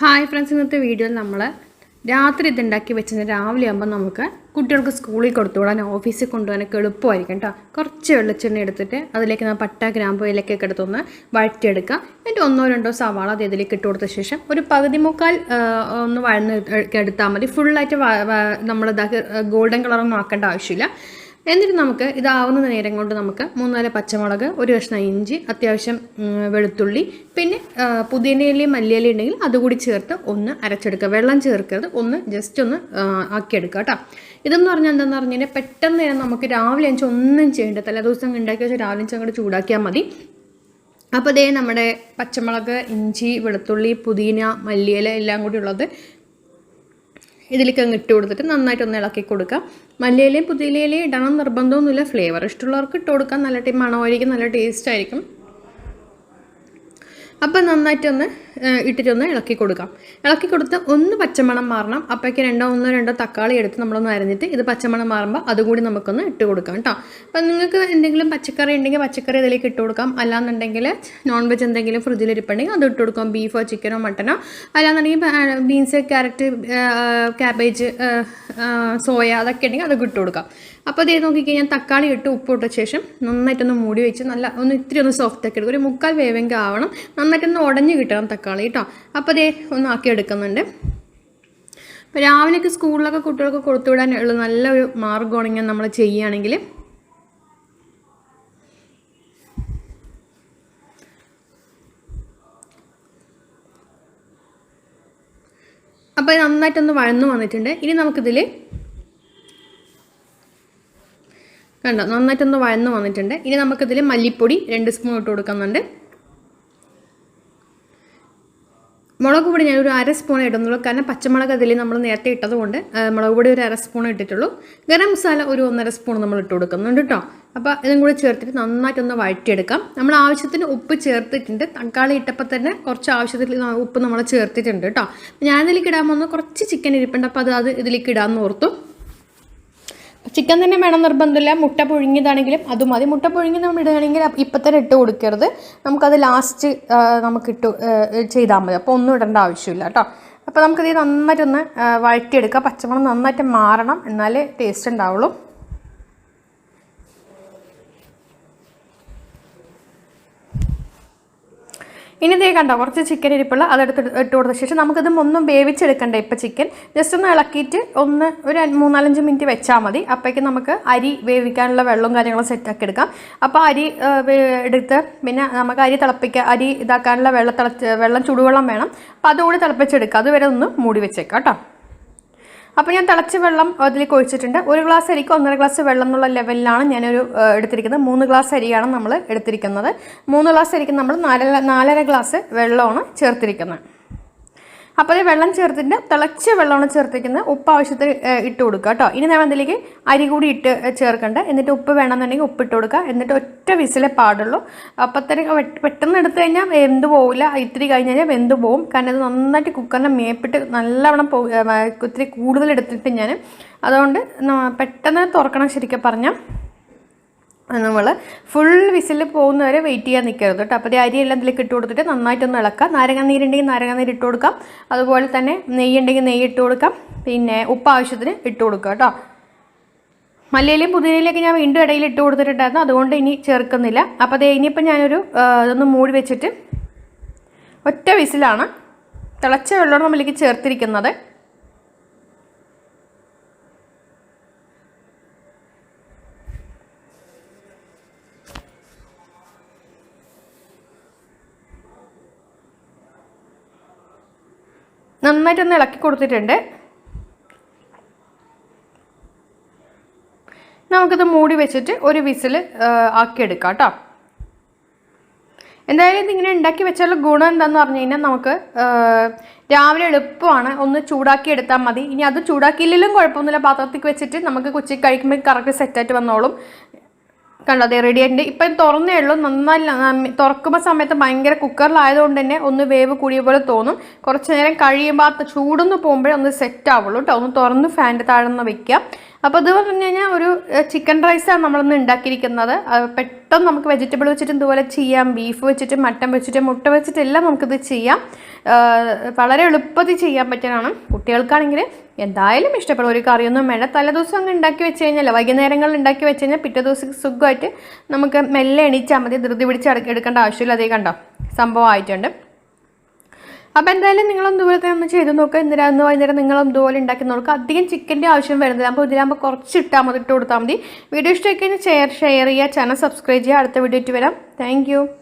Hi friends ഇന്നത്തെ വീഡിയോയിൽ നമ്മൾ രാത്രി ഇതുണ്ടാക്കി വെച്ചാൽ രാവിലെ ആകുമ്പോൾ നമുക്ക് കുട്ടികൾക്ക് സ്കൂളിൽ കൊടുത്തുവിടാൻ ഓഫീസിൽ കൊണ്ടുപോകാനൊക്കെ എളുപ്പമായിരിക്കും കേട്ടോ കുറച്ച് വെള്ളച്ചെണ്ണ എടുത്തിട്ട് അതിലേക്ക് നമ്മൾ പട്ട ഗ്രാമ്പു ഇലക്കൊക്കെ എടുത്തൊന്ന് വഴറ്റിയെടുക്കുക. എന്നിട്ട് ഒന്നോ രണ്ടോ സവാള അത് ഇതിലേക്ക് ഇട്ട് കൊടുത്ത ശേഷം ഒരു പകുതി മുക്കാൽ ഒന്ന് വഴന്ന് എടുത്താൽ മതി. ഫുള്ളായിട്ട് നമ്മൾ ഇതാക്കി ഗോൾഡൻ കളറൊന്നും ആക്കേണ്ട ആവശ്യമില്ല. എന്നിട്ട് നമുക്ക് ഇതാവുന്ന നേരം കൊണ്ട് നമുക്ക് മൂന്നാൽ പച്ചമുളക് ഒരു കഷ്ണം ഇഞ്ചി അത്യാവശ്യം വെളുത്തുള്ളി പിന്നെ പുതിനയിലയും മല്ലിയിലയും ഉണ്ടെങ്കിൽ അതുകൂടി ചേർത്ത് ഒന്ന് അരച്ചെടുക്കുക. വെള്ളം ചേർക്കരുത്. ഒന്ന് ജസ്റ്റ് ഒന്ന് ആക്കിയെടുക്കുക കേട്ടോ. ഇതെന്ന് പറഞ്ഞാൽ എന്താണെന്ന് പറഞ്ഞു കഴിഞ്ഞാൽ പെട്ടെന്ന് നമുക്ക് രാവിലെ അഞ്ച് ഒന്നും ചെയ്യേണ്ട തലേ ദിവസം ഉണ്ടാക്കി വെച്ചാൽ രാവിലെ അഞ്ച് അങ്ങോട്ട് ചൂടാക്കിയാൽ മതി. അപ്പോൾ ദേ നമ്മുടെ പച്ചമുളക് ഇഞ്ചി വെളുത്തുള്ളി പുതിന മല്ലിയില എല്ലാം കൂടി ഉള്ളത് ഇതിലേക്ക് അങ്ങ് ഇട്ട് കൊടുത്തിട്ട് നന്നായിട്ടൊന്ന് ഇളക്കി കൊടുക്കുക. മല്ലിയിലയും പുതിയിലയിലയും ഇടണം നിർബന്ധമൊന്നുമില്ല. ഫ്ലേവർ ഇഷ്ടമുള്ളവർക്ക് ഇട്ട് കൊടുക്കാം നല്ല മണമായിരിക്കും നല്ല ടേസ്റ്റ് ആയിരിക്കും. അപ്പം നന്നായിട്ടൊന്ന് ഇട്ടിട്ടൊന്ന് ഇളക്കി കൊടുക്കാം. ഇളക്കി കൊടുത്ത് ഒന്ന് പച്ചമണം മാറണം. അപ്പോഴേക്ക് രണ്ടോ ഒന്നോ രണ്ടോ തക്കാളി എടുത്ത് നമ്മളൊന്ന് അരഞ്ഞിട്ട് ഇത് പച്ചമണം മാറുമ്പോൾ അതുകൂടി നമുക്കൊന്ന് ഇട്ട് കൊടുക്കാം കേട്ടോ. അപ്പം നിങ്ങൾക്ക് എന്തെങ്കിലും പച്ചക്കറി ഉണ്ടെങ്കിൽ പച്ചക്കറി ഇതിലേക്ക് ഇട്ട് കൊടുക്കാം. അല്ലാന്നുണ്ടെങ്കിൽ നോൺ വെജ് എന്തെങ്കിലും ഫ്രിഡ്ജിൽ ഇരിപ്പുണ്ടെങ്കിൽ അത് ഇട്ട് കൊടുക്കാം. ബീഫോ ചിക്കനോ മട്ടനോ അല്ലാന്നുണ്ടെങ്കിൽ ബീൻസ് ക്യാരറ്റ് ക്യാബേജ് സോയ അതൊക്കെ ഉണ്ടെങ്കിൽ അതൊക്കെ ഇട്ട് കൊടുക്കാം. അപ്പോൾ അതേ നോക്കിക്കഴിഞ്ഞാൽ തക്കാളി ഇട്ട് ഉപ്പ് ഇട്ട ശേഷം നന്നായിട്ടൊന്ന് മൂടി വെച്ച് നല്ല ഒന്ന് ഇത്തിരി ഒന്ന് സോഫ്റ്റ് ആക്കി എടുക്കും ഒരു മുക്കാൽ വേവെങ്കിൽ ആവണം. നന്നായിട്ടൊന്ന് ഉടഞ്ഞ് കിട്ടണം തക്കാളി. കേട്ടോ അപ്പോൾ അതേ ഒന്നാക്കി എടുക്കുന്നുണ്ട്. അപ്പോൾ രാവിലെയൊക്കെ സ്കൂളിലൊക്കെ കുട്ടികൾക്ക് കൊടുത്തുവിടാനുള്ള നല്ലൊരു മാർഗമാണ് ഇങ്ങനെ നമ്മൾ ചെയ്യുകയാണെങ്കിൽ. അപ്പോൾ ഇത് നന്നായിട്ടൊന്ന് വഴന്നു വന്നിട്ടുണ്ട്. ഇനി നമുക്കിതിൽ കണ്ടോ? നന്നായിട്ടൊന്ന് വഴന്നു വന്നിട്ടുണ്ട്. ഇനി നമുക്കിതിൽ മല്ലിപ്പൊടി രണ്ട് സ്പൂൺ ഇട്ട് കൊടുക്കുന്നുണ്ട്. മുളക് പൊടി ഒരു അര സ്പൂൺ ഇടുന്നുള്ളൂ. കാരണം പച്ചമുളക് അതിൽ നമ്മൾ നേരത്തെ ഇട്ടതുകൊണ്ട് മുളക് പൊടി ഒരു അര സ്പൂൺ ഇട്ടിട്ടുള്ളൂ. ഗരം മസാല ഒരു ഒന്നര സ്പൂൺ നമ്മൾ ഇട്ട് കൊടുക്കുന്നുണ്ട് കേട്ടോ അപ്പോൾ ഇതും കൂടി ചേർത്തിട്ട് നന്നായിട്ടൊന്ന് വഴറ്റിയെടുക്കാം. നമ്മൾ ആവശ്യത്തിന് ഉപ്പ് ചേർത്തിട്ടുണ്ട്. തക്കാളി ഇട്ടപ്പോൾ തന്നെ കുറച്ച് ആവശ്യത്തിൽ ഉപ്പ് നമ്മൾ ചേർത്തിട്ടുണ്ട് കേട്ടോ ഞാനിതിലേക്ക് ഇടാൻ പോകുന്ന കുറച്ച് ചിക്കൻ ഇരിപ്പുണ്ട്. അപ്പോൾ അത് അത് ഇതിലേക്ക് ഇടാമെന്ന് ഓർത്തു. ചിക്കൻ തന്നെ വേണം നിർബന്ധമില്ല. മുട്ട പുഴുങ്ങിയതാണെങ്കിലും അത് മതി. മുട്ട പുഴുങ്ങി നമ്മൾ ഇടുകയാണെങ്കിൽ ഇപ്പം തന്നെ ഇട്ട് കൊടുക്കരുത്. നമുക്കത് ലാസ്റ്റ് നമുക്ക് ഇട്ട് ചെയ്താൽ മതി. അപ്പോൾ ഒന്നും ഇടേണ്ട ആവശ്യമില്ല കേട്ടോ. അപ്പോൾ നമുക്കിത് നന്നായിട്ടൊന്ന് വഴറ്റിയെടുക്കാം. പച്ചമുളക് നന്നായിട്ട് മാറണം. എന്നാലേ ടേസ്റ്റ് ഉണ്ടാവുള്ളൂ. ഇനി ഇതേ കണ്ടോ കുറച്ച് ചിക്കൻ ഇരിപ്പുള്ള അതെടുത്ത് ഇട്ട് കൊടുത്ത ശേഷം നമുക്കിത് ഒന്നും വേവിച്ചെടുക്കണ്ട ഇപ്പം ചിക്കൻ ജസ്റ്റ് ഒന്ന് ഇളക്കിയിട്ട് ഒന്ന് ഒരു മൂന്നാലഞ്ച് മിനിറ്റ് വെച്ചാൽ മതി. അപ്പോഴേക്കും നമുക്ക് അരി വേവിക്കാനുള്ള വെള്ളവും കാര്യങ്ങളും സെറ്റാക്കി എടുക്കാം. അപ്പോൾ അരി എടുത്ത് പിന്നെ നമുക്ക് അരി തിളപ്പിക്കുക അരി ഇതാക്കാനുള്ള വെള്ളം തിളച്ച് വെള്ളം ചുടുവെള്ളം വേണം. അപ്പോൾ അതുകൂടി തിളപ്പിച്ചെടുക്കുക അതുവരെ ഒന്ന് മൂടി വെച്ചേക്കാം കേട്ടോ. അപ്പോൾ ഞാൻ തിളച്ച വെള്ളം അതിലേക്ക് ഒഴിച്ചിട്ടുണ്ട് ഒരു ഗ്ലാസ് അരിക്ക് ഒന്നര ഗ്ലാസ് വെള്ളം എന്നുള്ള ലെവലിലാണ് ഞാനൊരു എടുത്തിരിക്കുന്നത്. മൂന്ന് ഗ്ലാസ് അരിയാണ് നമ്മൾ എടുത്തിരിക്കുന്നത്. മൂന്ന് ഗ്ലാസ് അരിക്ക് നമ്മൾ നാലര നാലര ഗ്ലാസ് വെള്ളമാണ് ചേർത്തിരിക്കുന്നത്. അപ്പോൾ അത് വെള്ളം ചേർത്തിട്ട് തിളച്ച വെള്ളമാണ് ചേർത്തിരിക്കുന്നത്. ഉപ്പ് ആവശ്യത്തിന് ഇട്ട് കൊടുക്കുക കേട്ടോ ഇനി നമ്മൾ അതിലേക്ക് അരി കൂടി ഇട്ട് ചേർക്കണ്ട. എന്നിട്ട് ഉപ്പ് വേണമെന്നുണ്ടെങ്കിൽ ഉപ്പ് ഇട്ട് കൊടുക്കുക. എന്നിട്ട് ഒറ്റ വിസിലേ പാടുള്ളൂ. അപ്പോൾ തന്നെ പെട്ടെന്ന് എടുത്തു കഴിഞ്ഞാൽ വെന്ത് പോവില്ല. ഇത്തിരി കഴിഞ്ഞ് കഴിഞ്ഞാൽ വെന്ത് പോവും. കാരണം ഇത് നന്നായിട്ട് കുക്കറിനെ മേപ്പിട്ട് നല്ലവണ്ണം പോ ഇത്തിരി കൂടുതൽ എടുത്തിട്ട് ഞാൻ അതുകൊണ്ട് പെട്ടെന്ന് തുറക്കണം ശരിക്കും പറഞ്ഞാൽ നമ്മൾ ഫുൾ വിസിൽ പോകുന്നവരെ വെയിറ്റ് ചെയ്യാൻ നിൽക്കരുത് കേട്ടോ. അപ്പോൾ അരി എല്ലാം ഇതിലേക്ക് ഇട്ട് കൊടുത്തിട്ട് നന്നായിട്ടൊന്ന് ഇളക്കാം നാരങ്ങ നീരുണ്ടെങ്കിൽ നാരങ്ങ നീര് ഇട്ട് കൊടുക്കാം. അതുപോലെ തന്നെ നെയ്യ് ഉണ്ടെങ്കിൽ നെയ്യ് ഇട്ട് കൊടുക്കാം. പിന്നെ ഉപ്പ് ആവശ്യത്തിന് ഇട്ട് കൊടുക്കുക കേട്ടോ. മല്ലിയിലും പുതിനയിലേക്ക് ഞാൻ വീണ്ടും ഇടയിൽ ഇട്ട് കൊടുത്തിട്ടുണ്ടായിരുന്നു. അതുകൊണ്ട് ഇനി ചേർക്കുന്നില്ല. അപ്പോൾ അത് ഇനിയിപ്പോൾ ഞാനൊരു ഇതൊന്ന് മൂടി വെച്ചിട്ട് ഒറ്റ വിസിലാണ് തിളച്ച വെള്ളമാണ് നമ്മളിലേക്ക് ചേർത്തിരിക്കുന്നത്. നന്നായിട്ടൊന്ന് ഇളക്കി കൊടുത്തിട്ടുണ്ട്. നമുക്കിത് മൂടി വെച്ചിട്ട് ഒരു വിസിൽ ആക്കിയെടുക്കാം കേട്ടോ എന്തായാലും ഇതിങ്ങനെ ഉണ്ടാക്കി വെച്ചാൽ ഗുണം എന്താന്ന് പറഞ്ഞു കഴിഞ്ഞാൽ നമുക്ക് രാവിലെ എളുപ്പമാണ്. ഒന്ന് ചൂടാക്കി എടുത്താൽ മതി. ഇനി അത് ചൂടാക്കിയില്ലെങ്കിലും കുഴപ്പമൊന്നുമില്ല. പാത്രത്തിൽ വെച്ചിട്ട് നമുക്ക് കൊച്ചി കഴിക്കുമ്പോൾ കറക്റ്റ് സെറ്റായിട്ട് വന്നോളും. കണ്ടോ? അതെ റെഡി ആയിട്ടുണ്ട് ഇപ്പം തുറന്നേ ഉള്ളൂ. നന്നായി തുറക്കുമ്പോൾ സമയത്ത് ഭയങ്കര കുക്കറിലായതുകൊണ്ട് തന്നെ ഒന്ന് വേവ് കൂടിയ പോലെ തോന്നും. കുറച്ച് നേരം കഴിയുമ്പോൾ ആ ചൂടൊന്ന് പോകുമ്പോഴേ ഒന്ന് സെറ്റ് ആവുള്ളൂ കേട്ടോ ഒന്ന് തുറന്ന് ഫാന്റെ താഴെ വെക്കുക അപ്പോൾ ഇത് പറഞ്ഞു കഴിഞ്ഞാൽ ഒരു ചിക്കൻ റൈസാണ് നമ്മളൊന്ന് ഉണ്ടാക്കിയിരിക്കുന്നത് പെട്ടെന്ന് നമുക്ക് വെജിറ്റബിൾ വെച്ചിട്ടും ഇതുപോലെ ചെയ്യാം. ബീഫ് വെച്ചിട്ട് മട്ടൻ വെച്ചിട്ട് മുട്ട വെച്ചിട്ടെല്ലാം നമുക്കിത് ചെയ്യാം. വളരെ എളുപ്പത്തിൽ ചെയ്യാൻ പറ്റാനാണ് കുട്ടികൾക്കാണെങ്കിൽ എന്തായാലും ഇഷ്ടപ്പെടും. ഒരു കറിയൊന്നും വേണ്ട. തലേദിവസം അങ്ങ് ഉണ്ടാക്കി വെച്ച് കഴിഞ്ഞാൽ വൈകുന്നേരങ്ങളിൽ ഉണ്ടാക്കി വെച്ച് കഴിഞ്ഞാൽ പിറ്റേ ദിവസം സുഖമായിട്ട് നമുക്ക് മെല്ലെ എണീച്ചാൽ മതി. ധൃതി പിടിച്ച് എടുക്ക- എടുക്കേണ്ട ആവശ്യമില്ല. അതേ കണ്ടോ? സംഭവമായിട്ടുണ്ട് അപ്പോൾ എന്തായാലും നിങ്ങളും ഇതുപോലെ ഒന്ന് ചെയ്ത് നോക്കുക എന്തിനാ ഒന്ന് വൈകുന്നേരം നിങ്ങളും ഇതുപോലെ ഉണ്ടാക്കി നോക്കുക അധികം ചിക്കന്റെ ആവശ്യം വരുന്നത് അപ്പോൾ ഇതിലാകുമ്പോൾ കുറച്ച് ഇട്ടാൽ മതി ഇട്ട് കൊടുത്താൽ മതി. വീഡിയോ ഇഷ്ടമായി കഴിഞ്ഞാൽ ഷെയർ ഷെയർ ചെയ്യുക. ചാനൽ സബ്സ്ക്രൈബ് ചെയ്യുക. അടുത്ത വീഡിയോ ഇട്ട് വരാം. താങ്ക്